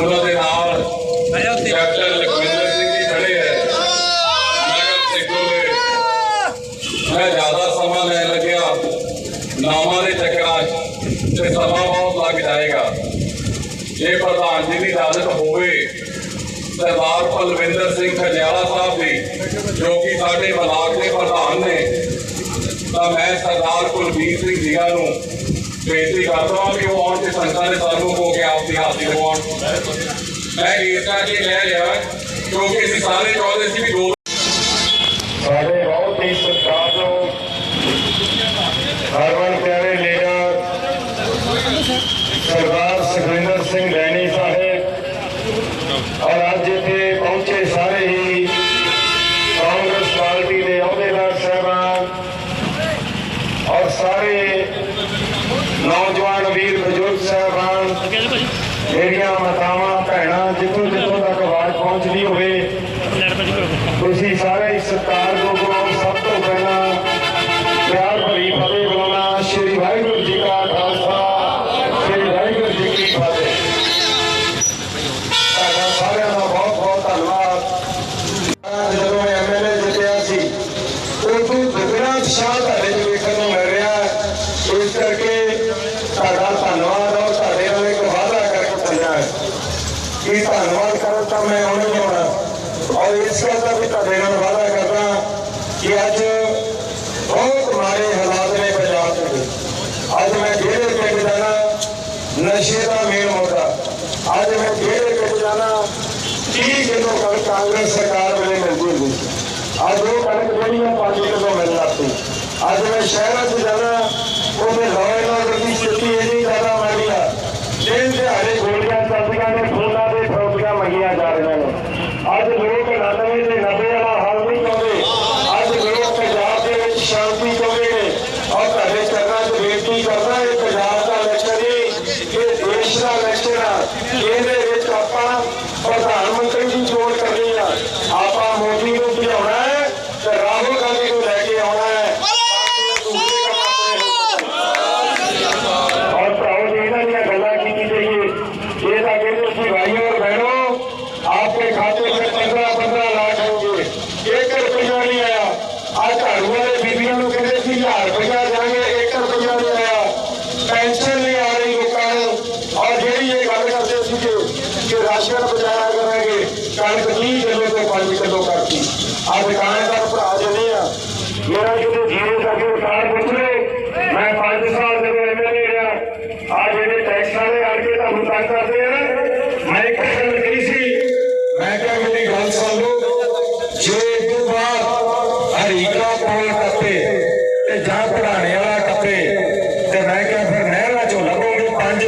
ਉਹਨਾਂ ਦੇ ਨਾਲ ਕੈਪਟਨ ਲਖਵਿੰਦਰ ਸਿੰਘ ਜੀ ਖੜੇ ਹੈ ਨਗਰ ਮੈਂ ਜ਼ਿਆਦਾ ਸਮਾਂ ਲੈਣ ਲੱਗਿਆ। ਨਾਮਾਂ ਦੇ ਚੱਕਰਾਂ 'ਚ ਤੇ ਸਮਾਂ ਬਹੁਤ ਲੱਗ ਜਾਏਗਾ। ਜੇ ਪ੍ਰਧਾਨ ਜੀ ਦੀ ਇਜਾਜ਼ਤ ਹੋਵੇ ਸਰਦਾਰ ਪਲਵਿੰਦਰ ਸਿੰਘ ਖਜਿਆਲਾ ਸਾਹਿਬ ਜੀ ਜੋ ਕਿ ਸਾਡੇ ਬਲਾਕ ਦੇ ਪ੍ਰਧਾਨ ਨੇ ਤਾਂ ਮੈਂ ਸਰਦਾਰ ਕੁਲਬੀਰ ਸਿੰਘ ਜੀਆ ਨੂੰ ਬੇਨਤੀ ਕਰਦਾ ਹਾਂ ਕਿ ਉਹ ਆਉਣ ਤੇ ਸੰਗਤਾਂ ਦੇ ਸਾਨੂੰ ਹੋ ਕੇ ਆਪਦੀ ਹਾਜ਼ਰੀ ਲਵਾਉਣ ਮੈਂ ਇਸ ਕਰਕੇ ਕਹਿ ਰਿਹਾ ਕਿਉਂਕਿ ਅਸੀਂ ਸਾਰੇ ਚਾਹੁੰਦੇ ਸੀ ਵੀ ਦੋ ਸਾਡੇ ਬਹੁਤ ਹੀ ਸਤਿਕਾਰਯੋਗ ਹਰਮਨ ਪਿਆਰੇ ਲੀਡਰ, ਸਰਦਾਰ ਸੁਖਵਿੰਦਰ ਸਿੰਘ ਰੈਣੀ ਸਾਹਿਬ ਔਰ ਅੱਜ ਇੱਥੇ ਪਹੁੰਚੇ ਸਾਰੇ ਹੀ ਕਾਂਗਰਸ ਪਾਰਟੀ ਦੇ ਅਹੁਦੇਦਾਰ ਸਾਹਿਬਾਨ, ਔਰ ਸਾਰੇ ਨੌਜਵਾਨ ਵੀਰ ਬਜ਼ੁਰਗ ਸਾਹਿਬਾਨ ਜਿਹੜੀਆਂ ਮਾਤਾਵਾਂ, ਭੈਣਾਂ, ਜਿੱਥੋਂ ਜਿੱਥੋਂ ਤੱਕ ਆਵਾਜ਼ ਪਹੁੰਚਦੀ ਹੋਵੇ, ਤੁਸੀਂ ਸਾਰੇ ਹੀ ਸਤਿਕਾਰਯੋਗ ਸਭ ਤੋਂ ਪਹਿਲਾਂ ਪਿਆਰ ਭਰੀ ਫਤਿਹ ਬੁਲਾਉਣਾ ਸ਼੍ਰੀ ਵਾਹਿਗੁਰੂ ਜੀ ਕਾ ਖਾਲਸਾ, ਸ਼੍ਰੀ ਵਾਹਿਗੁਰੂ ਜੀ ਕੀ ਫਤਿਹ। ਤੁਹਾਡਾ ਸਾਰਿਆਂ ਦਾ ਬਹੁਤ ਬਹੁਤ ਧੰਨਵਾਦ। ਅੱਜ ਜਦੋਂ ਐਮਐਲਏ ਜਿੱਤਿਆ ਸੀ, ਉਦੋਂ ਦੁਗਣਾ ਉਤਸ਼ਾਹ ਤੁਹਾਡੇ ਚ ਵੇਖਣ ਨੂੰ ਮਿਲ ਰਿਹਾ ਹੈ ਇਸ ਕਰਕੇ ਤੁਹਾਡਾ ਧੰਨਵਾਦ ਔਰ ਤੁਹਾਡੇ ਨਾਲ ਇੱਕ ਵਾਅਦਾ ਕਰਕੇ ਚੱਲਿਆ ਹੈ ਕਿ ਧੰਨਵਾਦ ਕਰਨ ਤਾਂ ਮੈਂ ਹੁਣ ਨਹੀਂ ਆਉਣਾ ਔਰ ਇਸ ਗੱਲ ਦਾ ਵੀ ਤੁਹਾਡੇ ਨਾਲ ਵਾਅਦਾ ਕਰਦਾ ਕਿ ਅੱਜ ਬਹੁਤ ਮਾੜੇ ਹਾਲਾਤ ਨੇ ਪੰਜਾਬ ਦੇ ਅੱਜ ਮੈਂ ਜਿਹੜੇ ਪਿੰਡ ਜਾਣਾ, ਨਸ਼ੇ ਦਾ ਮੇਨ ਮੁੱਦਾ। ਅੱਜ ਮੈਂ ਜਿਹੜੇ ਪਿੰਡ ਜਾਣਾ 30 ਕਿਲੋ ਕਣਕ ਕਾਂਗਰਸ ਸਰਕਾਰ ਵੇਲੇ ਮਿਲਦੀ ਸੀ। ਅੱਜ ਉਹ ਕਣਕ ਜਿਹੜੀ ਆ 5 ਕਿਲੋ ਮਿਲ ਜਾਂਦੀ ਅੱਜ ਮੈਂ ਸ਼ਹਿਰਾਂ 'ਚ ਜਾਣਾ ਉਹਦੇ ਲੋਏ ਨਾਲ ਦੀ ਸਥਿਤੀ ਇੰਨੀ ਜ਼ਿਆਦਾ ਮਾੜੀ ਆ ਦਿਨ ਦਿਹਾੜੇ ਗੋਲੀਆਂ ਚੱਲਦੀਆਂ ਨੇ ਫੋਨਾਂ ਦੇ ਫਰੋਤੀਆਂ ਮੰਗੀਆਂ ਜਾ ਰਹੀਆਂ ਨੇ ਅੱਜ ਲੋਕ 99 ਤੇ 90 ਵਾਲਾ ਹਾਲ ਨਹੀਂ ਚਾਹੁੰਦੇ ਅੱਜ ਲੋਕ ਪੰਜਾਬ ਦੇ ਵਿੱਚ ਸ਼ਾਂਤੀ ਚਾਹੁੰਦੇ ਨੇ ਔਰ ਤੁਹਾਡੇ ਚਰਨਾਂ 'ਚ ਬੇਨਤੀ ਕਰਦਾ ਇਹ ਪੰਜਾਬ ਦਾ ਇਲੈਕਸ਼ਨ ਨਹੀਂ ਇਹ ਦੇਸ਼ ਦਾ ਇਲੈਕਸ਼ਨ ਆ ਇਹਦੇ ਵਿੱਚ ਆਪਾਂ ਪ੍ਰਧਾਨ ਮੰਤਰੀ ਦੀ ਚੋਣ ਕਰਨੀ ਆ ਆਪਾਂ ਮੋਦੀ ਨੂੰ ਭਜਾਉਣਾ ਹੈ ਤੇ ਰਾਹੁਲ ਗਾਂਧੀ ਨੂੰ ਲੈ ਕੇ ਆਉਣਾ ਹੈ ਔਰ ਭਰਾਓ ਜੀ ਇਹਨਾਂ ਦੀਆਂ ਗੱਲਾਂ ਕੀਤੀ ਜਾਈਏ ਇਹ ਤਾਂ ਕਹਿੰਦੇ ਸੀ ਭਾਈਓ ਔਰ ਬਹਿਣੋ ਸਾਡੇ ਕੋਲ 15 15 ਲੱਖ ਹੋ ਗਏ। ਇੱਕ ਆ ਆ ਕਰਾਂਗੇ ਕਣਕ 30 ਤੋਂ 5 ਕਿਲੋ ਕਰਤੀ। ਆ ਦੁਕਾਨਦਾਰ ਭਰਾ ਜਨੇ ਆ। ਮੇਰਾ ਜਦੋਂ ਜੀਵਨ ਦਾ ਕੋਈ ਸਾਲ ਪੁੱਛਲੇ ਮੈਂ 5 ਸਾਲ ਜਦੋਂ ਐਮਐਲਏ ਰਿਹਾ। ਆ ਜਿਹੜੇ ਟੈਕਸ ਵਾਲੇ ਅੜ ਕੇ ਤੁਹਾਨੂੰ ਤੰਗ ਕਰਦੇ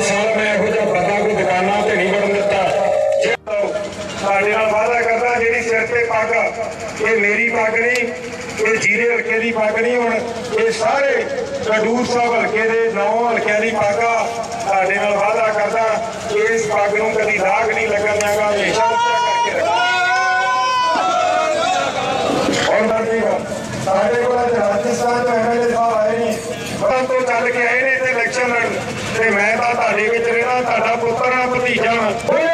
ਸਾਲ ਮੈਂ ਇਹੋ ਜਿਹਾ ਪਤਾ ਕੋਈ ਦੁਕਾਨਾਂ ਤੇ ਨਹੀਂ ਵੜਨ ਦਿੱਤਾ। ਸਾਡੇ ਨਾਲ ਵਾਅਦਾ ਕਰਦਾ, ਜਿਹੜੀ ਸਿਰ ਤੇ ਪੱਗ ਇਹ ਮੇਰੀ ਪੱਗ ਨਹੀਂ, ਇਹ ਜੀਰੇ ਹਲਕੇ ਦੀ ਪੱਗ ਨਹੀਂ, ਹੁਣ ਇਹ ਸਾਰੇ ਕਡੂਰ ਸਾਹਿਬ ਹਲਕੇ ਦੇ ਨੌ ਹਲਕਿਆਂ ਦੀ ਪੱਗ ਸਾਡੇ ਨਾਲ ਵਾਅਦਾ ਕਰਦਾ, ਇਸ ਪੱਗ ਨੂੰ ਕਦੀ ਲਾਗ ਨਹੀਂ ਲੱਗਣ ਦਿਆਂਗਾ ਹਮੇਸ਼ਾ ਉੱਚਾ ਕਰਕੇ ਰੱਖਾਂਗਾ ਔਰ ਮੈਂ ਠੀਕ ਹਾਂ ਸਾਡੇ ਕੋਲ ਅੱਜ ਰਾਜਸਥਾਨ ਤੋਂ ਐਮਐਲਏ ਸਾਹਿਬ ਆਏ ਨੇ ਬੜਾ ਤੋਂ ਚੱਲ ਕੇ ਆਏ ਨੇ ਤੇ ਇਲੈਕਸ਼ਨ ਲੜਨ। ਤੇ ਮੈਂ ਤਾਂ ਤੁਹਾਡੇ ਵਿੱਚ ਰਹਿਣਾ ਤੁਹਾਡਾ ਪੁੱਤਰ ਆ ਭਤੀਜਾ ਓਏ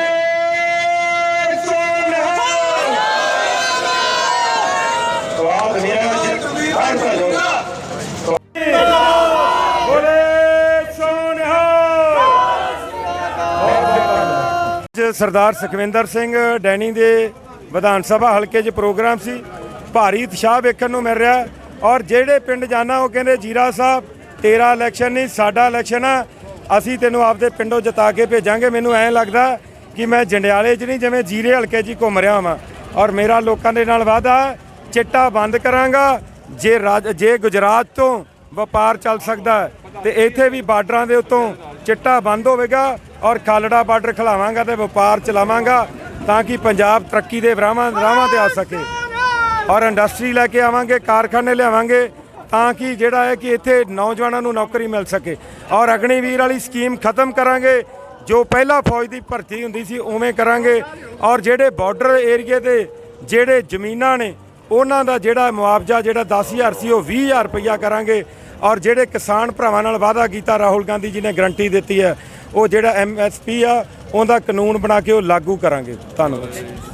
ਸਰਦਾਰ ਸੁਖਵਿੰਦਰ ਸਿੰਘ ਡੈਣੀ ਦੇ ਵਿਧਾਨ ਸਭਾ ਹਲਕੇ 'ਚ ਪ੍ਰੋਗਰਾਮ ਸੀ। ਭਾਰੀ ਉਤਸ਼ਾਹ ਵੇਖਣ ਨੂੰ ਮਿਲ ਰਿਹਾ ਔਰ ਜਿਹੜੇ ਪਿੰਡ ਜਾਣਾ ਉਹ ਕਹਿੰਦੇ ਜੀਰਾ ਸਾਹਿਬ ਤੇਰਾ ਇਲੈਕਸ਼ਨ ਨਹੀਂ, ਸਾਡਾ ਇਲੈਕਸ਼ਨ ਆ। ਅਸੀਂ ਤੈਨੂੰ ਆਪਦੇ ਪਿੰਡੋਂ ਜਿਤਾ ਕੇ ਭੇਜਾਂਗੇ। ਮੈਨੂੰ ਐਂ ਲੱਗਦਾ ਕਿ ਮੈਂ ਜੰਡਿਆਲੇ 'ਚ ਨਹੀਂ, ਜਿਵੇਂ ਜੀਰੇ ਹਲਕੇ 'ਚ ਹੀ ਘੁੰਮ ਰਿਹਾ ਹਾਂ ਔਰ ਮੇਰਾ ਲੋਕਾਂ ਦੇ ਨਾਲ ਵਾਅਦਾ, ਚਿੱਟਾ ਬੰਦ ਕਰਾਂਗਾ। ਜੇ ਰਾਜ, ਜੇ ਗੁਜਰਾਤ ਤੋਂ ਵਪਾਰ ਚੱਲ ਸਕਦਾ ਹੈ, ਤੇ ਇੱਥੇ ਵੀ ਬਾਰਡਰਾਂ ਦੇ ਉੱਤੋਂ ਚਿੱਟਾ ਬੰਦ ਹੋਵੇਗਾ ਔਰ ਖਾਲੜਾ ਬਾਰਡਰ ਖਿਲਾਵਾਂਗਾ ਤੇ ਵਪਾਰ ਚਲਾਵਾਂਗਾ ਤਾਂ ਕਿ ਪੰਜਾਬ ਤਰੱਕੀ ਦੇ ਰਾਹਾਂ ਰਾਹਾਂ ਤੇ ਆ ਸਕੇ। ਔਰ ਇੰਡਸਟਰੀ ਲੈ ਕੇ ਆਵਾਂਗੇ, ਕਾਰਖਾਨੇ ਲਿਆਵਾਂਗੇ ਤਾਂ ਕਿ ਜਿਹੜਾ ਹੈ ਕਿ ਇੱਥੇ ਨੌਜਵਾਨਾਂ ਨੂੰ ਨੌਕਰੀ ਮਿਲ ਸਕੇ। ਔਰ ਅਗਨੀਵੀਰ ਵਾਲੀ ਸਕੀਮ ਖਤਮ ਕਰਾਂਗੇ, ਜੋ ਪਹਿਲਾਂ ਫੌਜ ਦੀ ਭਰਤੀ ਹੁੰਦੀ ਸੀ, ਉਵੇਂ ਕਰਾਂਗੇ। ਔਰ ਜਿਹੜੇ ਬਾਰਡਰ ਏਰੀਏ ਦੇ ਜਿਹੜੇ ਜ਼ਮੀਨਾਂ ਨੇ, ਉਹਨਾਂ ਦਾ ਜਿਹੜਾ ਮੁਆਵਜ਼ਾ, ਜਿਹੜਾ 10000 ਸੀ, ਉਹ 20000 ਰੁਪਈਆ ਕਰਾਂਗੇ। ਔਰ ਜਿਹੜੇ ਕਿਸਾਨ ਭਰਾਵਾਂ ਨਾਲ ਵਾਅਦਾ ਕੀਤਾ, ਰਾਹੁਲ ਗਾਂਧੀ ਜੀ ਨੇ ਗਰੰਟੀ ਦਿੱਤੀ ਹੈ, ਉਹ ਜਿਹੜਾ ਐਮਐਸਪੀ ਆ, ਉਹਦਾ ਕਾਨੂੰਨ ਬਣਾ ਕੇ ਉਹ ਲਾਗੂ ਕਰਾਂਗੇ। ਧੰਨਵਾਦ।